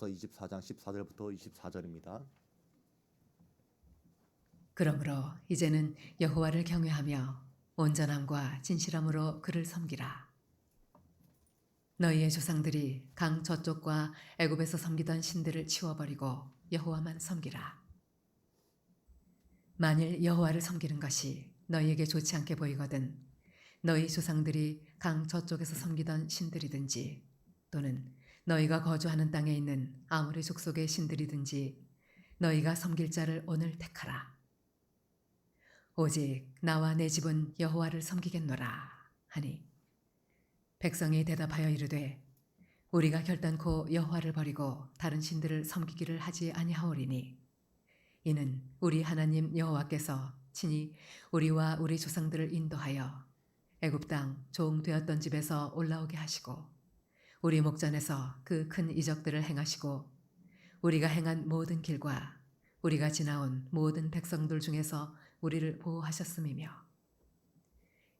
24장 14절부터 24절입니다. 그러므로 이제는 여호와를 경외하며 온전함과 진실함으로 그를 섬기라. 너희의 조상들이 강 저쪽과 애굽에서 섬기던 신들을 치워버리고 여호와만 섬기라. 만일 여호와를 섬기는 것이 너희에게 좋지 않게 보이거든 너희 조상들이 강 저쪽에서 섬기던 신들이든지 또는 너희가 거주하는 땅에 있는 아무리 족속의 신들이든지 너희가 섬길 자를 오늘 택하라. 오직 나와 내 집은 여호와를 섬기겠노라 하니 백성이 대답하여 이르되 우리가 결단코 여호와를 버리고 다른 신들을 섬기기를 하지 아니하오리니 이는 우리 하나님 여호와께서 친히 우리와 우리 조상들을 인도하여 애굽 땅 종 되었던 집에서 올라오게 하시고 우리 목전에서 그 큰 이적들을 행하시고 우리가 행한 모든 길과 우리가 지나온 모든 백성들 중에서 우리를 보호하셨음이며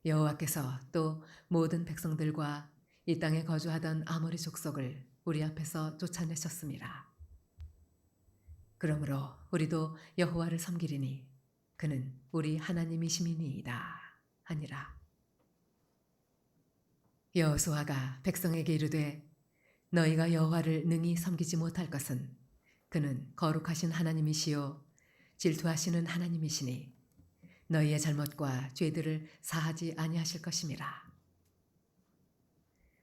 여호와께서 또 모든 백성들과 이 땅에 거주하던 아모리 족속을 우리 앞에서 쫓아내셨음이라. 그러므로 우리도 여호와를 섬기리니 그는 우리 하나님이심이니이다 하니라. 여호수아가 백성에게 이르되 너희가 여호와를 능히 섬기지 못할 것은 그는 거룩하신 하나님이시요 질투하시는 하나님이시니 너희의 잘못과 죄들을 사하지 아니하실 것임이라.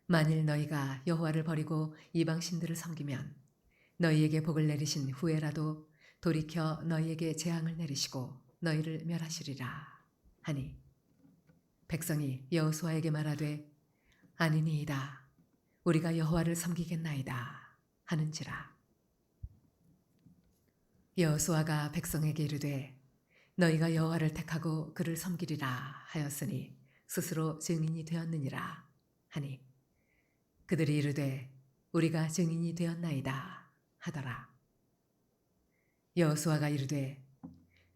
만일 너희가 여호와를 버리고 이방 신들을 섬기면 너희에게 복을 내리신 후에라도 돌이켜 너희에게 재앙을 내리시고 너희를 멸하시리라 하니 백성이 여호수아에게 말하되 아니니이다. 우리가 여호와를 섬기겠나이다. 하는지라. 여호수아가 백성에게 이르되 너희가 여호와를 택하고 그를 섬기리라 하였으니 스스로 증인이 되었느니라. 하니 그들이 이르되 우리가 증인이 되었나이다. 하더라. 여호수아가 이르되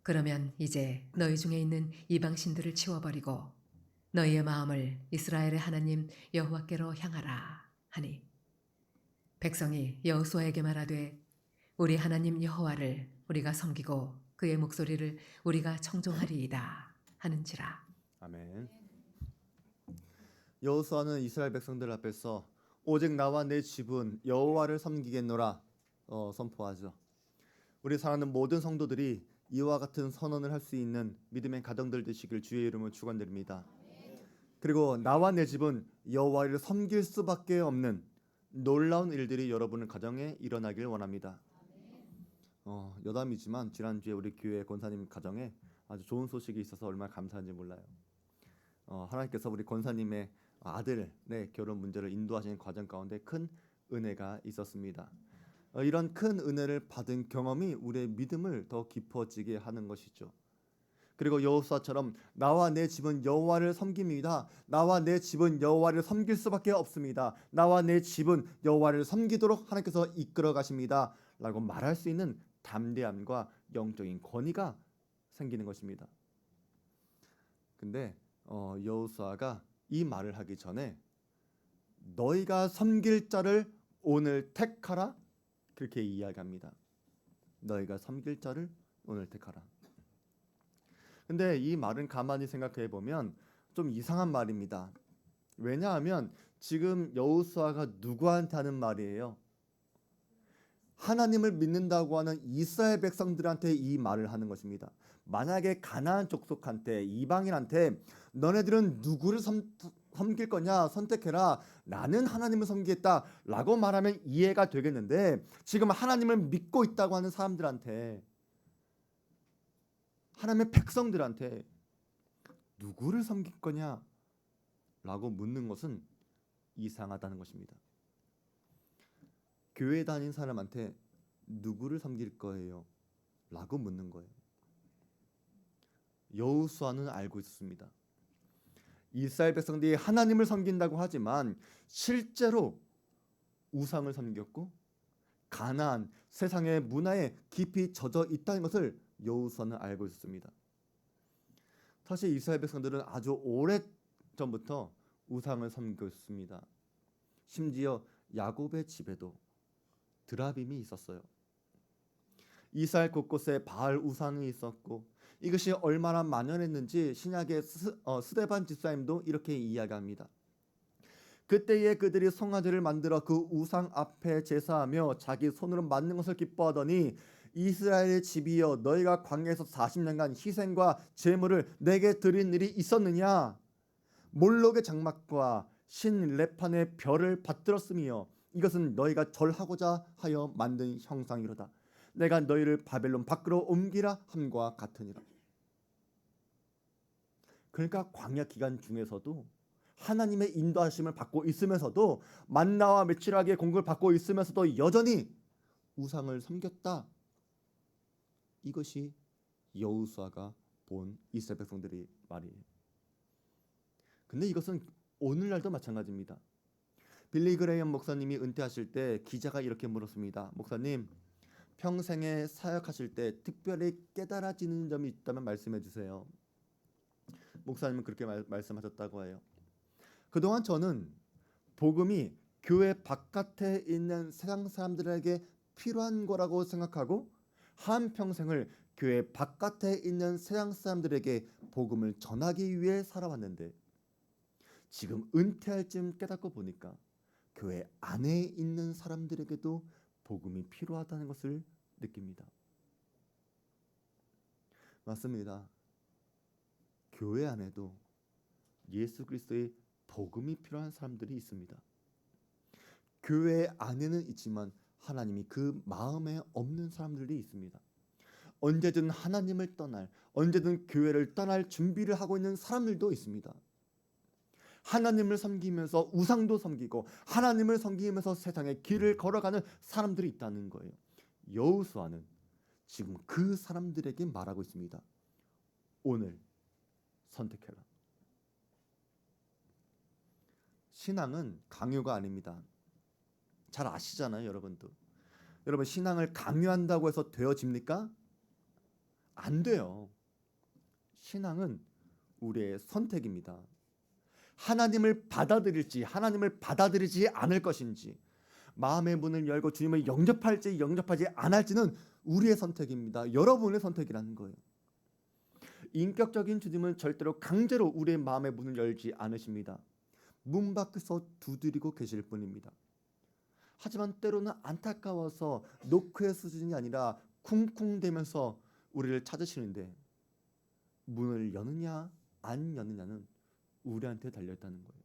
그러면 이제 너희 중에 있는 이방 신들을 치워버리고 너희의 마음을 이스라엘의 하나님 여호와께로 향하라 하니 백성이 여호수아에게 말하되 우리 하나님 여호와를 우리가 섬기고 그의 목소리를 우리가 청종하리이다 하는지라 아멘. 여호수아는 이스라엘 백성들 앞에서 오직 나와 내 집은 여호와를 섬기겠노라 어, 선포하죠. 우리 사랑하는 모든 성도들이 이와 같은 선언을 할 수 있는 믿음의 가정들 되시길 주의 이름으로 축원드립니다. 그리고 나와 내 집은 여호와를 섬길 수밖에 없는 놀라운 일들이 여러분의 가정에 일어나길 원합니다. 어, 여담이지만 지난주에 우리 교회 권사님 가정에 아주 좋은 소식이 있어서 얼마나 감사한지 몰라요. 어, 하나님께서 우리 권사님의 아들의 결혼 문제를 인도하시는 과정 가운데 큰 은혜가 있었습니다. 어, 이런 큰 은혜를 받은 경험이 우리의 믿음을 더 깊어지게 하는 것이죠. 그리고 여호수아처럼 나와 내 집은 여호와를 섬깁니다. 나와 내 집은 여호와를 섬길 수밖에 없습니다. 나와 내 집은 여호와를 섬기도록 하나님께서 이끌어 가십니다. 라고 말할 수 있는 담대함과 영적인 권위가 생기는 것입니다. 근데 어, 여호수아가 이 말을 하기 전에 너희가 섬길 자를 오늘 택하라 그렇게 이야기합니다. 너희가 섬길 자를 오늘 택하라. 근데 이 말은 가만히 생각해 보면 좀 이상한 말입니다. 왜냐하면 지금 여호수아가 누구한테 하는 말이에요? 하나님을 믿는다고 하는 이스라엘 백성들한테 이 말을 하는 것입니다. 만약에 가나안 족속한테 이방인한테 너네들은 누구를 섬, 섬길 거냐 선택해라 나는 하나님을 섬기겠다라고 말하면 이해가 되겠는데 지금 하나님을 믿고 있다고 하는 사람들한테 하나님의 백성들한테 누구를 섬길 거냐 라고 묻는 것은 이상하다는 것입니다. 교회 다닌 사람한테 누구를 섬길 거예요? 라고 묻는 거예요. 여호수아는 알고 있었습니다. 이스라엘 백성들이 하나님을 섬긴다고 하지만 실제로 우상을 섬겼고 가나안 세상의 문화에 깊이 젖어 있다는 것을 여호수아는 알고 있었습니다. 사실 이스라엘 백성들은 아주 오래 전부터 우상을 섬겼습니다. 심지어 야곱의 집에도 드라빔이 있었어요. 이스라엘 곳곳에 바알 우상이 있었고 이것이 얼마나 만연했는지 신약의 스, 어, 스데반 집사님도 이렇게 이야기합니다. 그때에 그들이 송아지를 만들어 그 우상 앞에 제사하며 자기 손으로 만든 것을 기뻐하더니 이스라엘의 집이여 너희가 광야에서 40년간 희생과 제물을 내게 드린 일이 있었느냐? 몰록의 장막과 신 레판의 별을 받들었으며 이것은 너희가 절하고자 하여 만든 형상이로다. 내가 너희를 바벨론 밖으로 옮기라 함과 같으니라. 그러니까 광야 기간 중에서도 하나님의 인도하심을 받고 있으면서도 만나와 며칠하게 공급을 받고 있으면서도 여전히 우상을 섬겼다. 이것이 여우수아가 본 이스라엘 백성들이 말이에요. 근데 이것은 오늘날도 마찬가지입니다. 빌리 그레이엄 목사님이 은퇴하실 때 기자가 이렇게 물었습니다. 목사님, 평생에 사역하실 때 특별히 깨달아지는 점이 있다면 말씀해 주세요. 목사님은 그렇게 말, 말씀하셨다고 해요. 그동안 저는 복음이 교회 바깥에 있는 세상 사람들에게 필요한 거라고 생각하고 한 평생을 교회 바깥에 있는 세상 사람들에게 복음을 전하기 위해 살아왔는데 지금 은퇴할 쯤 깨닫고 보니까 교회 안에 있는 사람들에게도 복음이 필요하다는 것을 느낍니다. 맞습니다. 교회 안에도 예수 그리스도의 복음이 필요한 사람들이 있습니다. 교회 안에는 있지만 하나님이 그 마음에 없는 사람들이 있습니다. 언제든 하나님을 떠날, 언제든 교회를 떠날 준비를 하고 있는 사람들도 있습니다. 하나님을 섬기면서 우상도 섬기고 하나님을 섬기면서 세상의 길을 걸어가는 사람들이 있다는 거예요. 여호수아는 지금 그 사람들에게 말하고 있습니다. 오늘 선택해라. 신앙은 강요가 아닙니다. 잘 아시잖아요, 여러분도. 여러분 신앙을 강요한다고 해서 되어집니까? 안 돼요. 신앙은 우리의 선택입니다. 하나님을 받아들일지 하나님을 받아들이지 않을 것인지 마음의 문을 열고 주님을 영접할지 영접하지 않을지는 우리의 선택입니다. 여러분의 선택이라는 거예요. 인격적인 주님은 절대로 강제로 우리의 마음의 문을 열지 않으십니다. 문 밖에서 두드리고 계실 뿐입니다. 하지만 때로는 안타까워서 노크의 수준이 아니라 쿵쿵대면서 우리를 찾으시는데 문을 여느냐 안 여느냐는 우리한테 달려 있다는 거예요.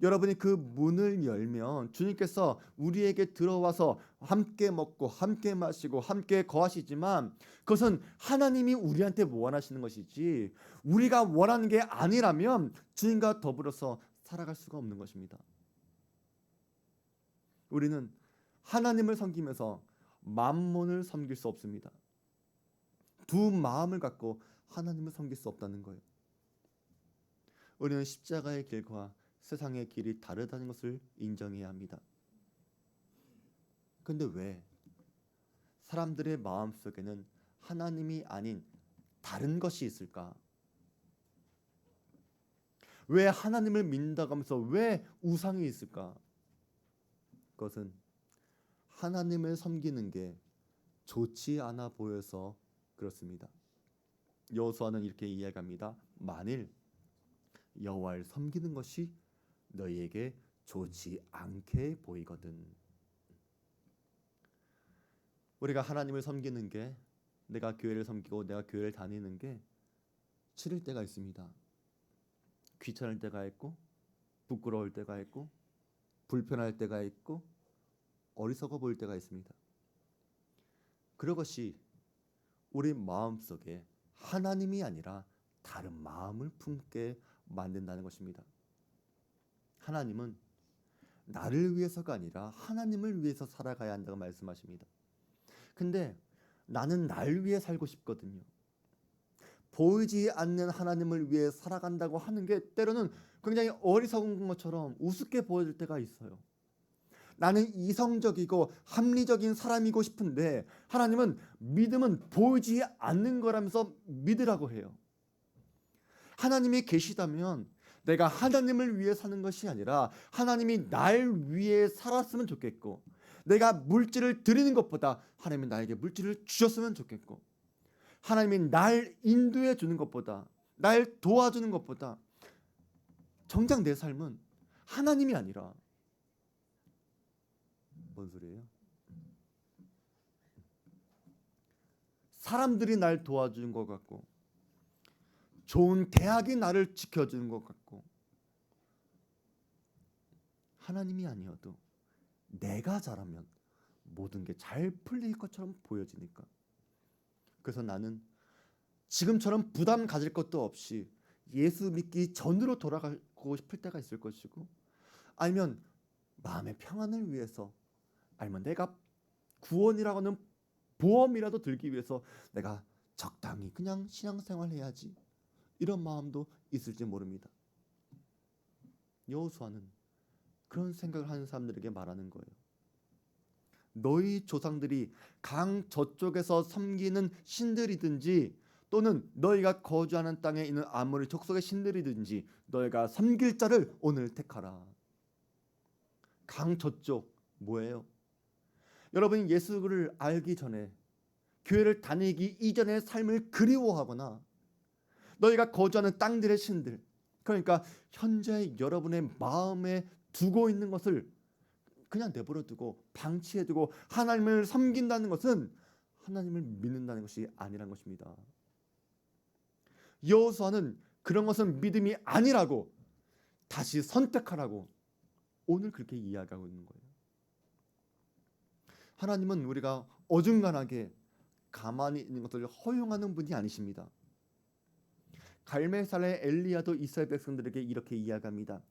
여러분이 그 문을 열면 주님께서 우리에게 들어와서 함께 먹고 함께 마시고 함께 거하시지만 그것은 하나님이 우리한테 원하시는 것이지 우리가 원하는 게 아니라면 주님과 더불어서 살아갈 수가 없는 것입니다. 우리는 하나님을 섬기면서 만몬을 섬길 수 없습니다. 두 마음을 갖고 하나님을 섬길 수 없다는 거예요. 우리는 십자가의 길과 세상의 길이 다르다는 것을 인정해야 합니다. 근데 왜 사람들의 마음 속에는 하나님이 아닌 다른 것이 있을까? 왜 하나님을 믿는다고 하면서 왜 우상이 있을까? 그것은 하나님을 섬기는 게 좋지 않아 보여서 그렇습니다. 여호수아는 이렇게 이야기합니다. 만일 여호와를 섬기는 것이 너희에게 좋지 않게 보이거든. 우리가 하나님을 섬기는 게 내가 교회를 섬기고 내가 교회를 다니는 게 싫을 때가 있습니다. 귀찮을 때가 있고 부끄러울 때가 있고 불편할 때가 있고 어리석어 보일 때가 있습니다. 그것이 우리 마음 속에 하나님이 아니라 다른 마음을 품게 만든다는 것입니다. 하나님은 나를 위해서가 아니라 하나님을 위해서 살아가야 한다고 말씀하십니다. 근데 나는 날 위해 살고 싶거든요. 보이지 않는 하나님을 위해 살아간다고 하는 게 때로는 굉장히 어리석은 것처럼 우습게 보여질 때가 있어요. 나는 이성적이고 합리적인 사람이고 싶은데 하나님은 믿음은 보이지 않는 거라면서 믿으라고 해요. 하나님이 계시다면 내가 하나님을 위해 사는 것이 아니라 하나님이 날 위해 살았으면 좋겠고 내가 물질을 드리는 것보다 하나님이 나에게 물질을 주셨으면 좋겠고 하나님이 날 인도해 주는 것보다 날 도와주는 것보다 정작 내 삶은 하나님이 아니라 뭔 소리예요? 사람들이 날 도와주는 것 같고 좋은 대학이 나를 지켜주는 것 같고 하나님이 아니어도 내가 잘하면 모든 게 잘 풀릴 것처럼 보여지니까 그래서 나는 지금처럼 부담 가질 것도 없이 예수 믿기 전으로 돌아가고 싶을 때가 있을 것이고 아니면 마음의 평안을 위해서 아니면 내가 구원이라고 하는 보험이라도 들기 위해서 내가 적당히 그냥 신앙생활 해야지 이런 마음도 있을지 모릅니다. 여호수아는 그런 생각을 하는 사람들에게 말하는 거예요. 너희 조상들이 강 저쪽에서 섬기는 신들이든지 또는 너희가 거주하는 땅에 있는 아무리 족속의 신들이든지 너희가 섬길 자를 오늘 택하라. 강 저쪽 뭐예요? 여러분이 예수를 알기 전에 교회를 다니기 이전의 삶을 그리워하거나 너희가 거주하는 땅들의 신들 그러니까 현재 여러분의 마음에 두고 있는 것을 그냥 내버려 두고 방치해 두고 하나님을 섬긴다는 것은 하나님을 믿는다는 것이 아니란 것입니다. 여호수아는 그런 것은 믿음이 아니라고 다시 선택하라고 오늘 그렇게 이야기하고 있는 거예요. 하나님은 우리가 어중간하게 가만히 있는 것을 허용하는 분이 아니십니다. 갈멜살의 엘리야도 이스라엘 백성들에게 이렇게 이야기합니다.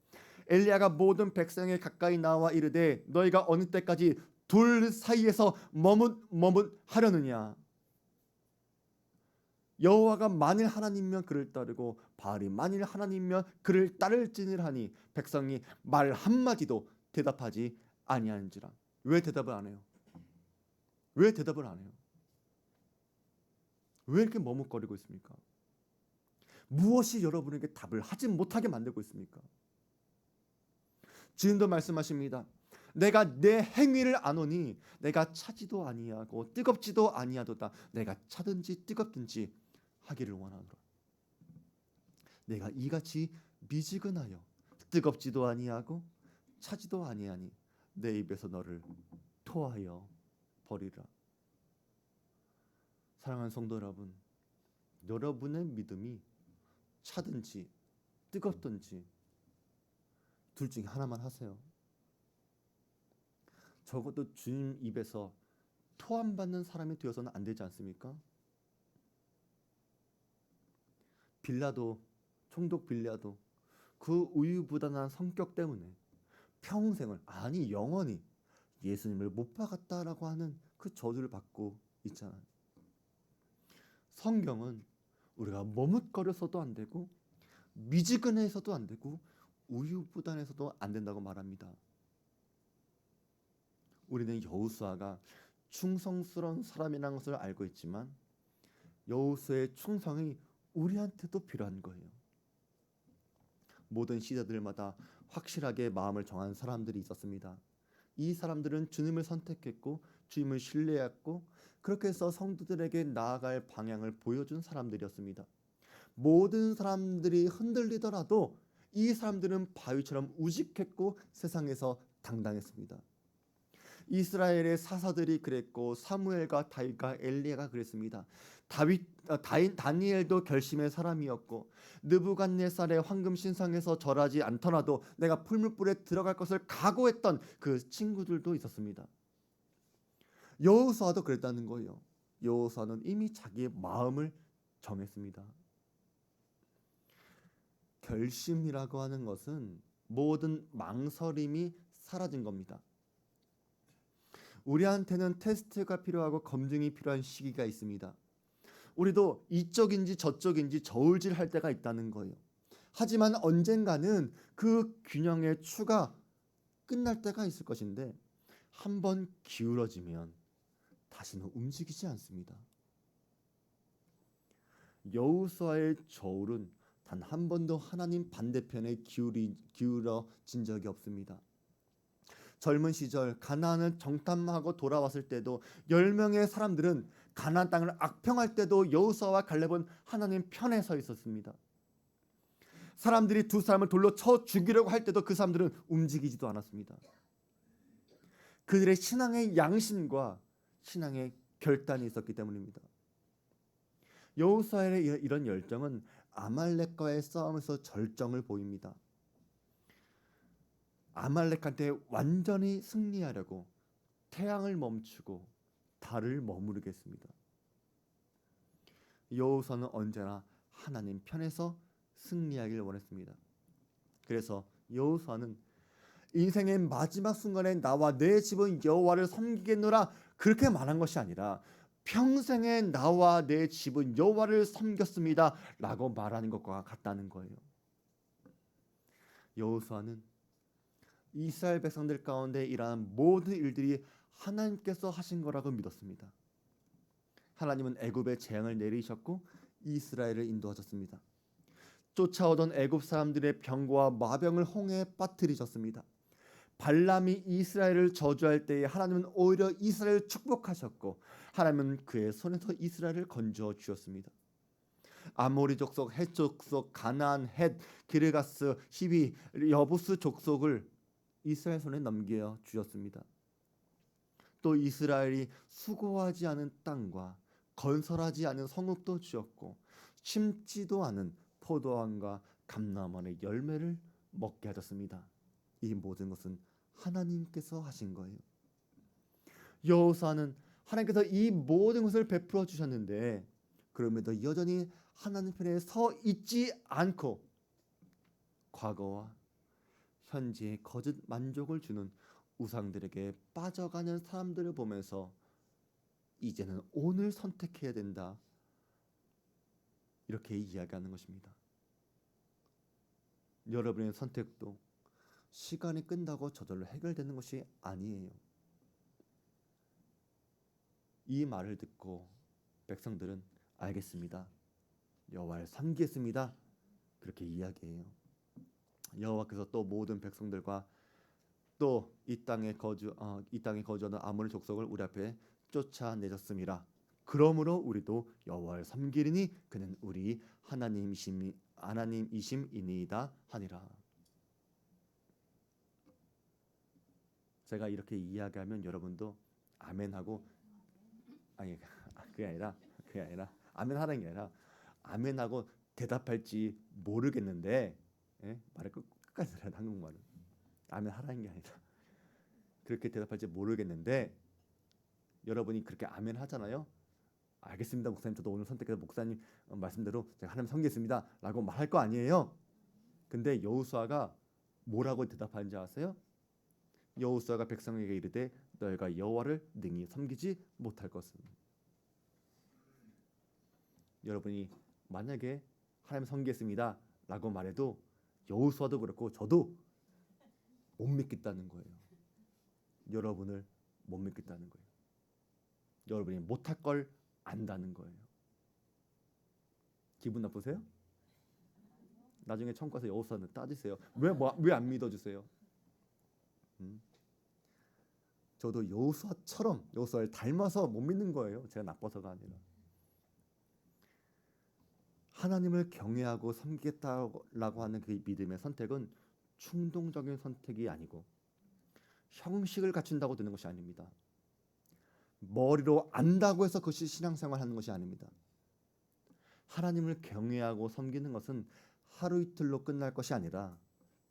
엘리야가 모든 백성에 가까이 나와 이르되 너희가 어느 때까지 둘 사이에서 머뭇 머뭇 하려느냐 여호와가 만일 하나님이면 그를 따르고 바알이 만일 하나님이면 그를 따를지니라니 백성이 말 한마디도 대답하지 아니하는지라 왜 대답을 안 해요? 왜 대답을 안 해요? 왜 이렇게 머뭇거리고 있습니까? 무엇이 여러분에게 답을 하지 못하게 만들고 있습니까? 주님도 말씀하십니다. 내가 내 행위를 아노니 내가 차지도 아니하고 뜨겁지도 아니하도다. 내가 차든지 뜨겁든지 하기를 원하노라. 내가 이같이 미지근하여 뜨겁지도 아니하고 차지도 아니하니 내 입에서 너를 토하여 버리라. 사랑하는 성도 여러분, 여러분의 믿음이 차든지 뜨겁든지 둘 중에 하나만 하세요. 적어도 주님 입에서 토함받는 사람이 되어서는 안 되지 않습니까? 빌라도 총독 빌라도 그 우유부단한 성격 때문에 평생을 아니 영원히 예수님을 못 박았다라고 하는 그 저주를 받고 있잖아요. 성경은 우리가 머뭇거려서도 안 되고 미지근해서도 안 되고 우유부단해서도 안 된다고 말합니다. 우리는 여호수아가 충성스러운 사람이라는 것을 알고 있지만 여호수의 충성이 우리한테도 필요한 거예요. 모든 시대들마다 확실하게 마음을 정한 사람들이 있었습니다. 이 사람들은 주님을 선택했고 주님을 신뢰했고 그렇게 해서 성도들에게 나아갈 방향을 보여준 사람들이었습니다. 모든 사람들이 흔들리더라도 이 사람들은 바위처럼 우직했고 세상에서 당당했습니다. 이스라엘의 사사들이 그랬고 사무엘과 다윗과 엘리야가 그랬습니다. 다윗 어, 다인 다니엘도 결심의 사람이었고 느부갓네살의 황금 신상에서 절하지 않더라도 내가 풀물불에 들어갈 것을 각오했던 그 친구들도 있었습니다. 여호수아도 그랬다는 거예요. 여호수아는 이미 자기의 마음을 정했습니다. 결심이라고 하는 것은 모든 망설임이 사라진 겁니다. 우리한테는 테스트가 필요하고 검증이 필요한 시기가 있습니다. 우리도 이쪽인지 저쪽인지 저울질 할 때가 있다는 거예요. 하지만 언젠가는 그 균형의 추가 끝날 때가 있을 것인데 한 번 기울어지면 다시는 움직이지 않습니다. 여우수아의 저울은 단 한 번도 하나님 반대편에 기울이 기울어진 적이 없습니다. 젊은 시절 가나안을 정탐하고 돌아왔을 때도 열 명의 사람들은 가나안 땅을 악평할 때도 여호수아와 갈렙은 하나님 편에 서 있었습니다. 사람들이 두 사람을 돌로 쳐 죽이려고 할 때도 그 사람들은 움직이지도 않았습니다. 그들의 신앙의 양심과 신앙의 결단이 있었기 때문입니다. 여호수아의 이- 이런 열정은 아말렉과의 싸움에서 절정을 보입니다. 아말렉한테 완전히 승리하려고 태양을 멈추고 달을 머무르겠습니다. 여호수아는 언제나 하나님 편에서 승리하길 원했습니다. 그래서 여호수아는 인생의 마지막 순간에 나와 내 집은 여호와를 섬기겠노라 그렇게 말한 것이 아니라 평생에 나와 내 집은 여호와를 섬겼습니다라고 말하는 것과 같다는 거예요. 여호수아는 이스라엘 백성들 가운데 일어난 모든 일들이 하나님께서 하신 거라고 믿었습니다. 하나님은 애굽에 재앙을 내리셨고 이스라엘을 인도하셨습니다. 쫓아오던 애굽 사람들의 병과 마병을 홍해에 빠뜨리셨습니다. 발람이 이스라엘을 저주할 때에 하나님은 오히려 이스라엘을 축복하셨고 하나님은 그의 손에서 이스라엘을 건져 주었습니다. 아모리 족속, 헷 족속, 가나안, 헷, 기르가스, 히비, 여부스 족속을 이스라엘 손에 넘겨 주셨습니다. 또 이스라엘이 수고하지 않은 땅과 건설하지 않은 성읍도 주었고 심지도 않은 포도원과 감람원의 열매를 먹게 하셨습니다. 이 모든 것은 하나님께서 하신 거예요. 여호수아는 하나님께서 이 모든 것을 베풀어 주셨는데 그럼에도 여전히 하나님 편에 서 있지 않고 과거와 현재의 거짓 만족을 주는 우상들에게 빠져가는 사람들을 보면서 이제는 오늘 선택해야 된다. 이렇게 이야기하는 것입니다. 여러분의 선택도 시간이 끝나고 저절로 해결되는 것이 아니에요. 이 말을 듣고 백성들은 알겠습니다. 여호와를 섬기겠습니다. 그렇게 이야기해요. 여호와께서 또 모든 백성들과 또 이 땅에 거주 어, 이 땅에 거주하는 아모리 족속을 우리 앞에 쫓아내셨습니다. 그러므로 우리도 여호와를 섬기리니 그는 우리 하나님이심 하나님이심이니이다 하니라. 제가 이렇게 이야기하면 여러분도 아멘하고 아니 그게 아니라 그게 아니라 아멘 하는 게 아니라 아멘하고 대답할지 모르겠는데 예? 말을 끝, 끝까지 들어야 돼, 한국말은 아멘 하라는 게 아니라 그렇게 대답할지 모르겠는데 여러분이 그렇게 아멘 하잖아요. 알겠습니다, 목사님. 저도 오늘 선택해서 목사님 어, 말씀대로 제가 하나님 섬기겠습니다라고 말할 거 아니에요. 근데 여호수아가 뭐라고 대답하는지 아세요? 여호수아가 백성에게 이르되 너희가 여호와를 능히 섬기지 못할 것은 여러분이 만약에 하나님 섬기겠습니다라고 말해도 여호수아도 그렇고 저도 못 믿겠다는 거예요. 여러분을 못 믿겠다는 거예요. 여러분이 못할 걸 안다는 거예요. 기분 나쁘세요? 나중에 천국 가서 여호수아한테 따지세요. 왜 왜 안 믿어주세요? 음? 저도 여호수아처럼 여호수아를 닮아서 못 믿는 거예요. 제가 나빠서가 아니라 하나님을 경외하고 섬기겠다라고 하는 그 믿음의 선택은 충동적인 선택이 아니고 형식을 갖춘다고 되는 것이 아닙니다. 머리로 안다고 해서 그것이 신앙생활 하는 것이 아닙니다. 하나님을 경외하고 섬기는 것은 하루 이틀로 끝날 것이 아니라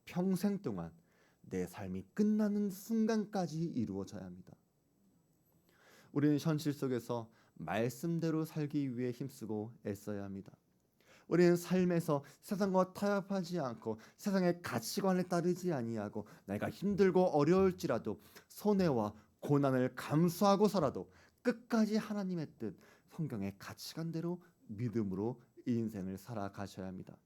평생 동안 내 삶이 끝나는 순간까지 이루어져야 합니다. 우리는 현실 속에서 말씀대로 살기 위해 힘쓰고 애써야 합니다. 우리는 삶에서 세상과 타협하지 않고 세상의 가치관에 따르지 아니하고 내가 힘들고 어려울지라도 손해와 고난을 감수하고서라도 끝까지 하나님의 뜻, 성경의 가치관대로 믿음으로 인생을 살아가셔야 합니다.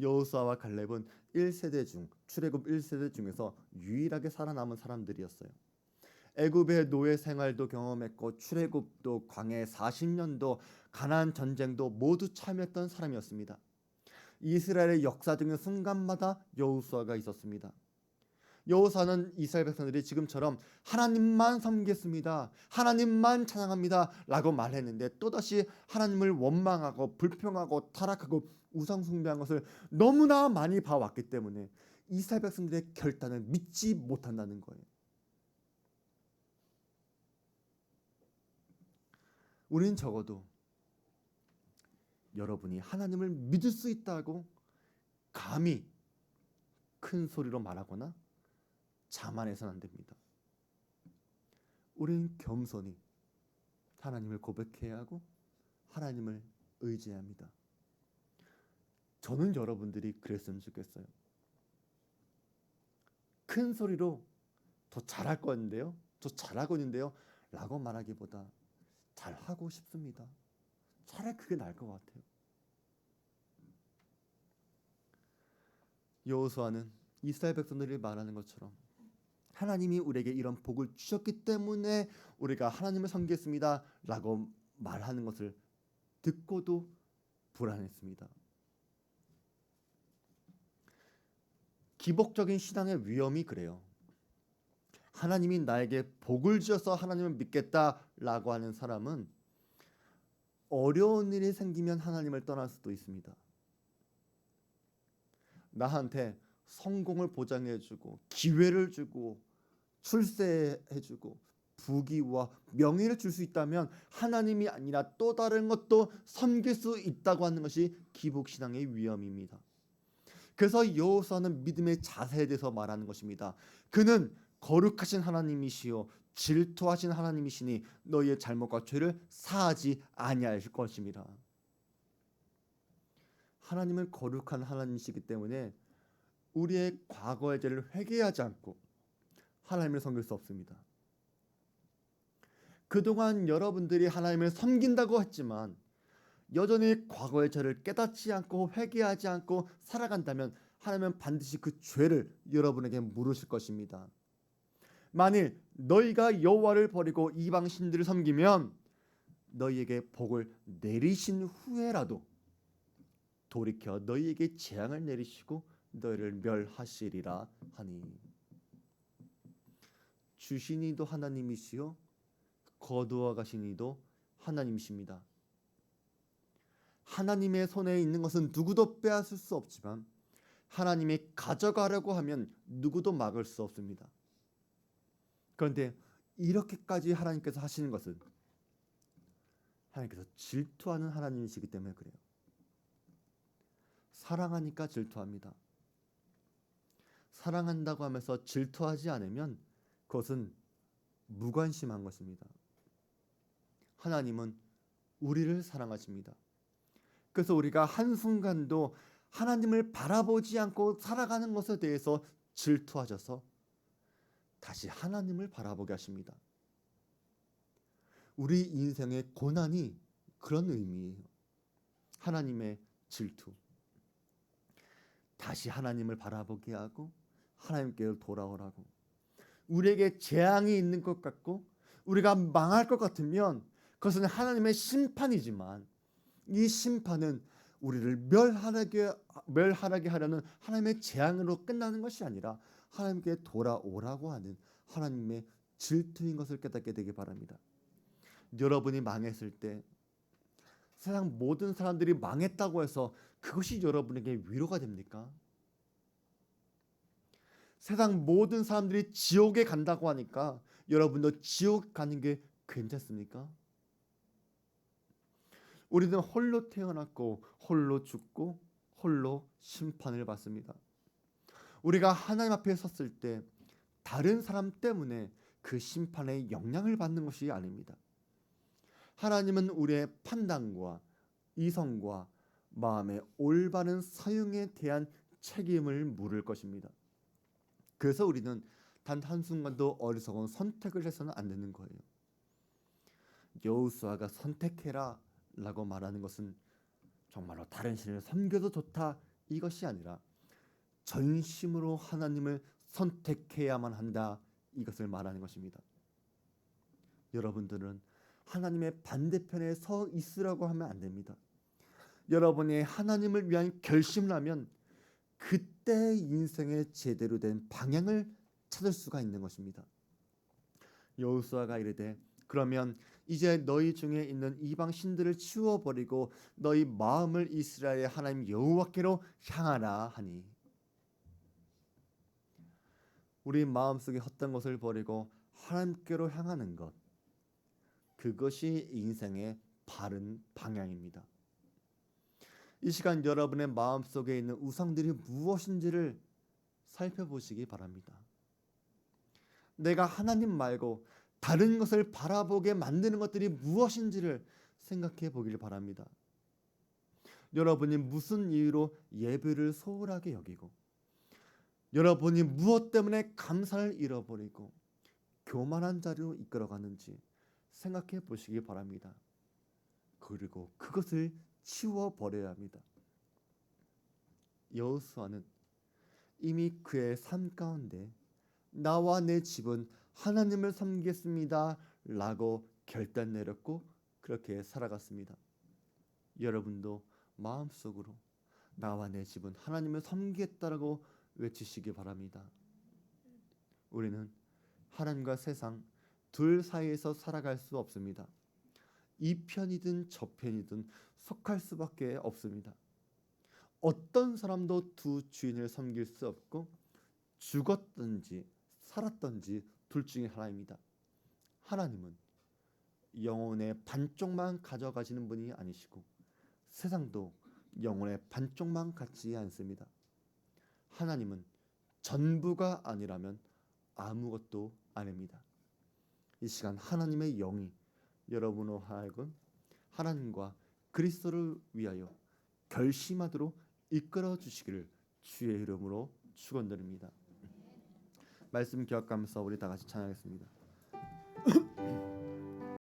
여호수아와 갈렙은 1세대 중 출애굽 1세대 중에서 유일하게 살아남은 사람들이었어요. 애굽의 노예 생활도 경험했고 출애굽도 광해 40년도 가나안 전쟁도 모두 참여했던 사람이었습니다. 이스라엘의 역사적인 순간마다 여호수아가 있었습니다. 여호사는 이스라엘 백성들이 지금처럼 하나님만 섬기겠습니다. 하나님만 찬양합니다라고 말했는데 또다시 하나님을 원망하고 불평하고 타락하고 우상 숭배한 것을 너무나 많이 봐왔기 때문에 이스라엘 백성들의 결단을 믿지 못한다는 거예요. 우리는 적어도 여러분이 하나님을 믿을 수 있다고 감히 큰 소리로 말하거나 자만해서는 안 됩니다. 우리는 겸손히 하나님을 고백해야 하고 하나님을 의지해야 합니다. 저는 여러분들이 그랬으면 좋겠어요. 큰 소리로 더 잘할 건데요, 더 잘하고 있는데요, 라고 말하기보다 잘하고 싶습니다. 차라리 그게 나을 것 같아요. 여호수아는 이스라엘 백성들이 말하는 것처럼 하나님이 우리에게 이런 복을 주셨기 때문에 우리가 하나님을 섬기겠습니다 라고 말하는 것을 듣고도 불안했습니다. 기복적인 신앙의 위험이 그래요. 하나님이 나에게 복을 주셔서 하나님을 믿겠다라고 하는 사람은 어려운 일이 생기면 하나님을 떠날 수도 있습니다. 나한테 성공을 보장해 주고 기회를 주고 출세해주고 부귀와 명예를 줄 수 있다면 하나님이 아니라 또 다른 것도 섬길 수 있다고 하는 것이 기복신앙의 위험입니다. 그래서 여호수아는 믿음의 자세에 대해서 말하는 것입니다. 그는 거룩하신 하나님이시요 질투하신 하나님이시니 너희의 잘못과 죄를 사하지 아니할 것입니다. 하나님은 거룩한 하나님이시기 때문에 우리의 과거의 죄를 회개하지 않고 하나님을 섬길 수 없습니다. 그동안 여러분들이 하나님을 섬긴다고 했지만 여전히 과거의 죄를 깨닫지 않고 회개하지 않고 살아간다면 하나님은 반드시 그 죄를 여러분에게 물으실 것입니다. 만일 너희가 여호와를 버리고 이방 신들을 섬기면 너희에게 복을 내리신 후에라도 돌이켜 너희에게 재앙을 내리시고 너희를 멸하시리라 하니 주신 이도 하나님이시요 거두어 가시니도 하나님이십니다. 하나님의 손에 있는 것은 누구도 빼앗을 수 없지만 하나님이 가져가려고 하면 누구도 막을 수 없습니다. 그런데 이렇게까지 하나님께서 하시는 것은 하나님께서 질투하는 하나님이시기 때문에 그래요. 사랑하니까 질투합니다. 사랑한다고 하면서 질투하지 않으면 그것은 무관심한 것입니다. 하나님은 우리를 사랑하십니다. 그래서 우리가 한순간도 하나님을 바라보지 않고 살아가는 것에 대해서 질투하셔서 다시 하나님을 바라보게 하십니다. 우리 인생의 고난이 그런 의미예요. 하나님의 질투. 다시 하나님을 바라보게 하고 하나님께로 돌아오라고. 우리에게 재앙이 있는 것 같고 우리가 망할 것 같으면 그것은 하나님의 심판이지만 이 심판은 우리를 멸하게 멸하게 하려는 하나님의 재앙으로 끝나는 것이 아니라 하나님께 돌아오라고 하는 하나님의 질투인 것을 깨닫게 되기 바랍니다. 여러분이 망했을 때 세상 모든 사람들이 망했다고 해서 그것이 여러분에게 위로가 됩니까? 세상 모든 사람들이 지옥에 간다고 하니까 여러분도 지옥 가는 게 괜찮습니까? 우리는 홀로 태어났고 홀로 죽고 홀로 심판을 받습니다. 우리가 하나님 앞에 섰을 때 다른 사람 때문에 그 심판의 영향을 받는 것이 아닙니다. 하나님은 우리의 판단과 이성과 마음의 올바른 사용에 대한 책임을 물을 것입니다. 그래서 우리는 단 한순간도 어리석은 선택을 해서는 안 되는 거예요. 여호수아가 선택해라 라고 말하는 것은 정말로 다른 신을 섬겨도 좋다 이것이 아니라 전심으로 하나님을 선택해야만 한다 이것을 말하는 것입니다. 여러분들은 하나님의 반대편에 서 있으라고 하면 안 됩니다. 여러분이 하나님을 위한 결심을 하면 그때 인생의 제대로 된 방향을 찾을 수가 있는 것입니다. 여호수아가 이르되 그러면 이제 너희 중에 있는 이방 신들을 치워 버리고 너희 마음을 이스라엘의 하나님 여호와께로 향하라 하니 우리 마음속에 헛된 것을 버리고 하나님께로 향하는 것 그것이 인생의 바른 방향입니다. 이 시간 여러분의 마음속에 있는 우상들이 무엇인지를 살펴보시기 바랍니다. 내가 하나님 말고 다른 것을 바라보게 만드는 것들이 무엇인지를 생각해 보기를 바랍니다. 여러분이 무슨 이유로 예배를 소홀하게 여기고 여러분이 무엇 때문에 감사를 잃어버리고 교만한 자리로 이끌어가는지 생각해 보시기 바랍니다. 그리고 그것을 치워 버려야 합니다. 여호수아는 이미 그의 삶 가운데 나와 내 집은 하나님을 섬기겠습니다 라고 결단 내렸고 그렇게 살아갔습니다. 여러분도 마음속으로 나와 내 집은 하나님을 섬기겠다라고 외치시기 바랍니다. 우리는 하나님과 세상 둘 사이에서 살아갈 수 없습니다. 이 편이든 저 편이든 속할 수밖에 없습니다. 어떤 사람도 두 주인을 섬길 수 없고 죽었든지 살았든지 둘 중에 하나입니다. 하나님은 영혼의 반쪽만 가져가시는 분이 아니시고 세상도 영혼의 반쪽만 갖지 않습니다. 하나님은 전부가 아니라면 아무것도 아닙니다. 이 시간 하나님의 영이 여러분으로 하여금 하나님과 그리스도를 위하여 결심하도록 이끌어 주시기를 주의 이름으로 축원드립니다. 말씀 기억하면서 우리 다 같이 찬양했습니다.